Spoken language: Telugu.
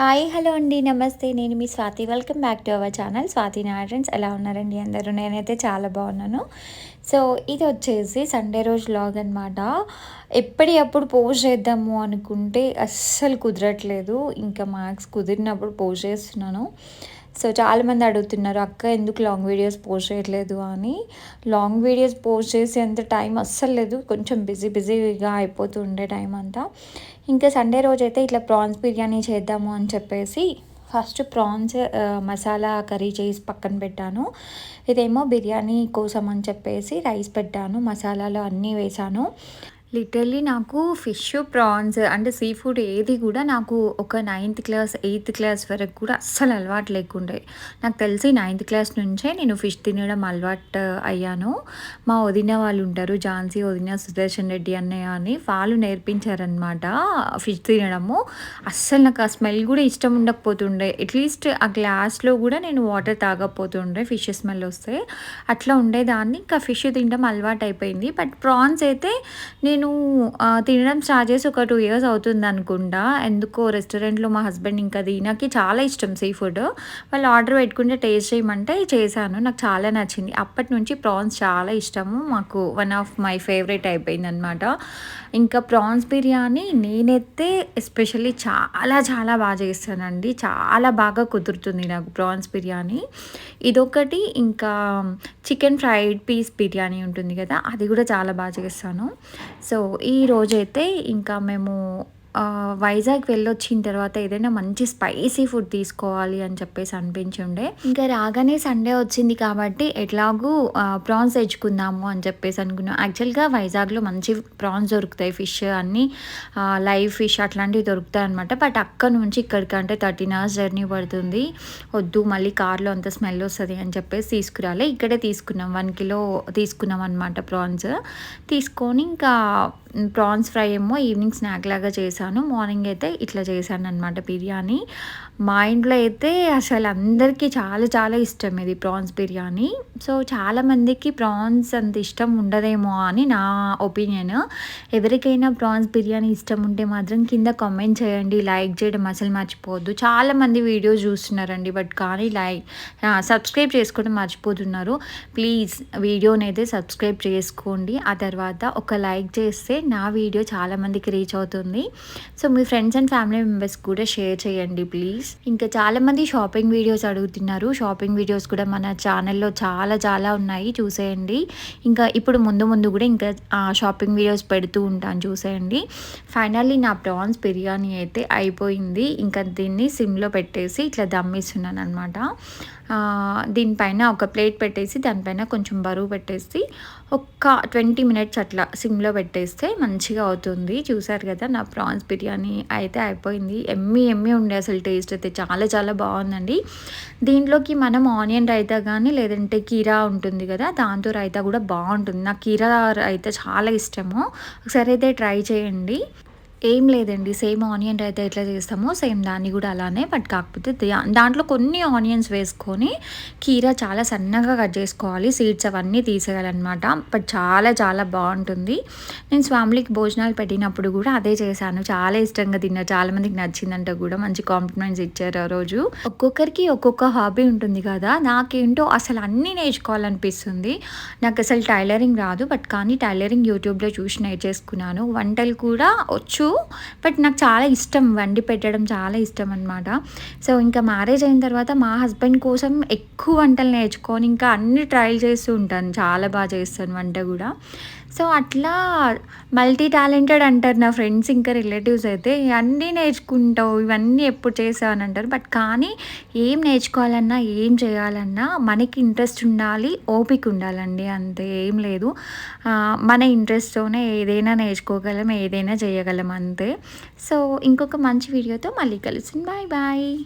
హాయ్ హలో అండి నమస్తే. నేను మీ Swathi. Welcome back to our channel. Swathi Narayan's ఎలా ఉన్నారండి అందరూ? నేనైతే చాలా బాగున్నాను. సో ఇది వచ్చేసి సండే రోజు లాగ్ అనమాట ఎప్పటికప్పుడు పోస్ట్ చేద్దాము అనుకుంటే అస్సలు కుదరట్లేదు. ఇంకా మార్క్స్ కుదిరినప్పుడు పోస్ట్ చేస్తున్నాను. సో చాలామంది అడుగుతున్నారు అక్క ఎందుకు లాంగ్ వీడియోస్ పోస్ట్ చేయట్లేదు? అని. లాంగ్ వీడియోస్ పోస్ట్ చేసేంత టైం అస్సలు లేదు. కొంచెం బిజీ బిజీగా అయిపోతూ ఉండే టైం అంతా. ఇంకా సండే రోజు అయితే ఇట్లా ప్రాన్స్ బిర్యానీ చేద్దాము అని చెప్పేసి ఫస్ట్ ప్రాన్స్ మసాలా కర్రీ చేసి పక్కన పెట్టాను. ఇదేమో బిర్యానీ కోసం అని చెప్పేసి రైస్ పెట్టాను మసాలాలో అన్నీ వేసాను. లిటరలీ నాకు ఫిష్ ప్రాన్స్ అంటే సీ ఫుడ్ ఏది కూడా నాకు ఒక నైన్త్ క్లాస్ ఎయిత్ క్లాస్ వరకు కూడా అస్సలు అలవాటు లేకుండే. నాకు తెలిసి నైన్త్ క్లాస్ నుంచే నేను ఫిష్ తినడం అలవాటు అయ్యాను. మా వదిన వాళ్ళు ఉంటారు ఝాన్సీ వదిన సుదర్శన్ రెడ్డి అన్నయ్య అని వాళ్ళు నేర్పించారనమాట ఫిష్ తినడము. అస్సలు నాకు ఆ స్మెల్ కూడా ఇష్టం ఉండకపోతుండే. అట్లీస్ట్ ఆ గ్లాస్లో కూడా నేను వాటర్ తాగకపోతుండే ఫిష్ స్మెల్ వస్తే. అట్లా ఉండేదాన్ని. ఇంకా ఫిష్ తినడం అలవాటు అయిపోయింది. బట్ ప్రాన్స్ అయితే నేను నేను తినడం స్టార్ట్ చేసి ఒక టూ ఇయర్స్ అవుతుంది అనుకుంటా ఎందుకో రెస్టారెంట్లో మా హస్బెండ్ ఇంకా నాకు చాలా ఇష్టం సీ ఫుడ్. వాళ్ళు ఆర్డర్ పెట్టుకుంటే టేస్ట్ చేయమంటే చేశాను. నాకు చాలా నచ్చింది. అప్పటి నుంచి ప్రాన్స్ చాలా ఇష్టము. మాకు వన్ ఆఫ్ మై ఫేవరెట్ అయిపోయింది అనమాట ఇంకా ప్రాన్స్ బిర్యానీ నేనైతే ఎస్పెషల్లీ చాలా చాలా బాగా చేస్తానండి. చాలా బాగా కుదురుతుంది నాకు ప్రాన్స్ బిర్యానీ. ఇదొకటి. ఇంకా చికెన్ ఫ్రైడ్ పీస్ బిర్యానీ ఉంటుంది కదా అది కూడా చాలా బాగా చేస్తాను. సో ఈ రోజైతే ఇంకా మేము వైజాగ్ వెళ్ళొచ్చిన తర్వాత ఏదైనా మంచి స్పైసీ ఫుడ్ తీసుకోవాలి అని చెప్పేసి అనిపించుండే. ఇంకా రాగానే సండే వచ్చింది కాబట్టి ఎట్లాగూ ప్రాన్స్ తెచ్చుకుందాము అని చెప్పేసి అనుకున్నాం. యాక్చువల్గా వైజాగ్లో మంచి ప్రాన్స్ దొరుకుతాయి ఫిష్ అన్నీ లైవ్ ఫిష్ అట్లాంటివి దొరుకుతాయి అనమాట బట్ అక్కడ నుంచి ఇక్కడికి అంటే థర్టీన్ అవర్స్ జర్నీ పడుతుంది. వద్దు మళ్ళీ కార్లో అంత స్మెల్ వస్తుంది అని చెప్పేసి తీసుకురాలే. ఇక్కడే తీసుకున్నాం వన్ కిలో తీసుకున్నాం అనమాట ప్రాన్స్. తీసుకొని ఇంకా ప్రాన్స్ ఫ్రై ఏమో ఈవినింగ్ స్నాక్ లాగా చేశాను. మార్నింగ్ అయితే ఇట్లా చేశాను అనమాట బిర్యానీ. మా ఇంట్లో అయితే అసలు అందరికీ చాలా చాలా ఇష్టం ఇది ప్రాన్స్ బిర్యానీ. సో చాలామందికి ప్రాన్స్ అంత ఇష్టం ఉండదేమో అని నా ఒపీనియన్. ఎవరికైనా ప్రాన్స్ బిర్యానీ ఇష్టం ఉంటే మాత్రం కింద కామెంట్ చేయండి. లైక్ చేయడం అసలు మర్చిపోవద్దు. చాలామంది వీడియోస్ చూస్తున్నారండి బట్ కానీ లైక్ సబ్స్క్రైబ్ చేసుకోవడం మర్చిపోతున్నారు. ప్లీజ్ వీడియోని అయితే సబ్స్క్రైబ్ చేసుకోండి. ఆ తర్వాత ఒక లైక్ చేస్తే నా వీడియో చాలామందికి రీచ్ అవుతుంది. సో మీ ఫ్రెండ్స్ అండ్ ఫ్యామిలీ మెంబర్స్ కూడా షేర్ చేయండి ప్లీజ్. ఇంకా చాలామంది షాపింగ్ వీడియోస్ అడుగుతున్నారు. షాపింగ్ వీడియోస్ కూడా మన ఛానల్లో చాలా చాలా ఉన్నాయి. చూసేయండి. ఇంకా ఇప్పుడు ముందు ముందు కూడా ఇంకా షాపింగ్ వీడియోస్ పెడుతూ ఉంటాను. చూసేయండి. ఫైనల్లీ నా ప్రాన్స్ బిర్యానీ అయితే అయిపోయింది. ఇంకా దీన్ని సిమ్లో పెట్టేసి ఇట్లా దమ్మిస్తున్నాను అనమాట దీనిపైన ఒక ప్లేట్ పెట్టేసి దానిపైన కొంచెం బరువు పెట్టేసి ఒక్క ట్వంటీ మినిట్స్ అట్లా సిమ్లో పెట్టేస్తే మంచిగా అవుతుంది. చూసారు కదా నా ప్రాన్స్ బిర్యానీ అయితే అయిపోయింది. ఎమ్మి ఎమ్మి ఉండే అసలు టేస్ట్ అయితే చాలా చాలా బాగుందండి. దీంట్లోకి మనం ఆనియన్ రైతా కానీ లేదంటే కీరా ఉంటుంది కదా దాంతో రైతా కూడా బాగుంటుంది. నాకు కీరా రైతా చాలా ఇష్టము. ఒకసారి అయితే ట్రై చేయండి. ఏం లేదండి. సేమ్ ఆనియన్ అయితే ఎట్లా చేస్తామో సేమ్ దాన్ని కూడా అలానే బట్ కాకపోతే దాంట్లో కొన్ని ఆనియన్స్ వేసుకొని కీర చాలా సన్నగా కట్ చేసుకోవాలి. సీడ్స్ అవన్నీ తీసేయాలన్నమాట. బట్ చాలా చాలా బాగుంటుంది. నేను స్వామిలికి భోజనాలు పెట్టినప్పుడు కూడా అదే చేశాను. చాలా ఇష్టంగా తిన్నారు చాలా మందికి నచ్చిందంట కూడా. మంచి కాంప్లిమెంట్స్ ఇచ్చారు ఆ రోజు. ఒక్కొక్కరికి ఒక్కొక్క హాబీ ఉంటుంది కదా. నాకేంటో అసలు అన్నీ నేర్చుకోవాలనిపిస్తుంది. నాకు అసలు టైలరింగ్ రాదు. బట్ కానీ టైలరింగ్ యూట్యూబ్లో చూసి నేర్చేసుకున్నాను. వంటలు కూడా వచ్చు. బట్ నాకు చాలా ఇష్టం వండి పెట్టడం చాలా ఇష్టం అనమాట సో ఇంకా మ్యారేజ్ అయిన తర్వాత మా హస్బెండ్ కోసం ఎక్కువ వంటలు నేర్చుకొని ఇంకా అన్ని ట్రయల్ చేస్తూ ఉంటాను. చాలా బాగా చేస్తాను వంట కూడా. సో అట్లా మల్టీ టాలెంటెడ్ అంటారు నా ఫ్రెండ్స్ ఇంకా రిలేటివ్స్ అయితే. అన్నీ నేర్చుకుంటావు ఇవన్నీ ఎప్పుడు చేసావు అని అంటారు. బట్ కానీ ఏం నేర్చుకోవాలన్నా ఏం చేయాలన్నా మనకి ఇంట్రెస్ట్ ఉండాలి ఓపిక ఉండాలండి. అంతే ఏం లేదు. మన ఇంట్రెస్ట్తోనే ఏదైనా నేర్చుకోగలం ఏదైనా చేయగలం అంతే. సో ఇంకొక మంచి వీడియోతో మళ్ళీ కలుస్తుంది బాయ్ బాయ్.